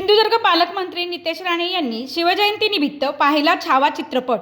सिंधुदुर्ग पालकमंत्री नितेश राणे यांनी शिवजयंतीनिमित्त पाहिला छावा चित्रपट.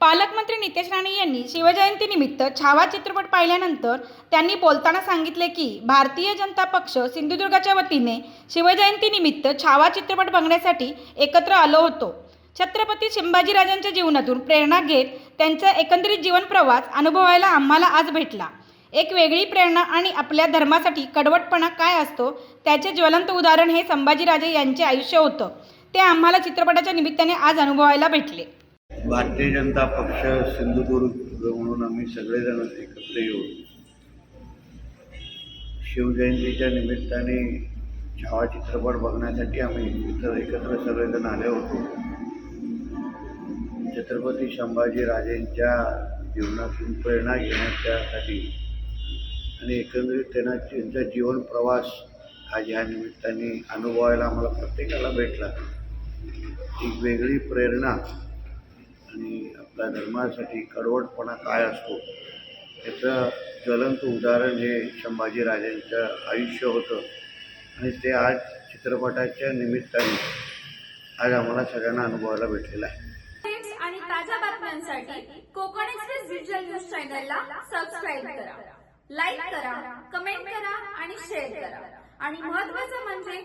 पालकमंत्री नितेश राणे यांनी शिवजयंतीनिमित्त छावा चित्रपट पाहिल्यानंतर त्यांनी बोलताना सांगितले की भारतीय जनता पक्ष सिंधुदुर्गाच्या वतीने शिवजयंतीनिमित्त छावा चित्रपट बघण्यासाठी एकत्र आलो होतो. छत्रपती शिंभाजीराजांच्या जीवनातून प्रेरणा घेत त्यांचा एकंदरीत जीवन प्रवास अनुभवायला आम्हाला आज भेटला. एक वेगळी प्रेरणा आणि आपल्या धर्मासाठी कडवटपणा काय असतो? त्याचे ज्वलंत उदाहरण हे संभाजीराजे यांचे आयुष्य होतं. ते आम्हाला चित्रपटाच्या निमित्ताने आज अनुभवायला भेटले. भारतीय जनता पक्ष सिंधुदुर्ग म्हणून आम्ही सगळेजण एकत्र येऊन शिवजयंतीच्या निमित्ताने छावा चित्रपट बघण्यासाठी आम्ही इतर एकत्र सगळेजण आले होतो. छत्रपती संभाजी राजेंच्या जीवनातून प्रेरणा घेण्याच्यासाठी आणि एकंदरीत त्यांना त्यांचा जीवन प्रवास आज ह्या निमित्ताने अनुभवायला आम्हाला प्रत्येकाला भेटला. एक वेगळी प्रेरणा आणि आपल्या धर्मासाठी कडवटपणा काय असतो याचं ज्वलंत उदाहरण हे संभाजीराजांचं आयुष्य होतं. आणि ते आज चित्रपटाच्या निमित्ताने आज आम्हाला सगळ्यांना अनुभवायला भेटलेलं आहे. आणि ताज्या बातम्यांसाठी कोकण एक्सप्रेस डिजिटल न्यूज चॅनलला सबस्क्राईब करा. लाईक करा कमेंट करा आणि शेअर करा. आणि महत्वाचं म्हणजे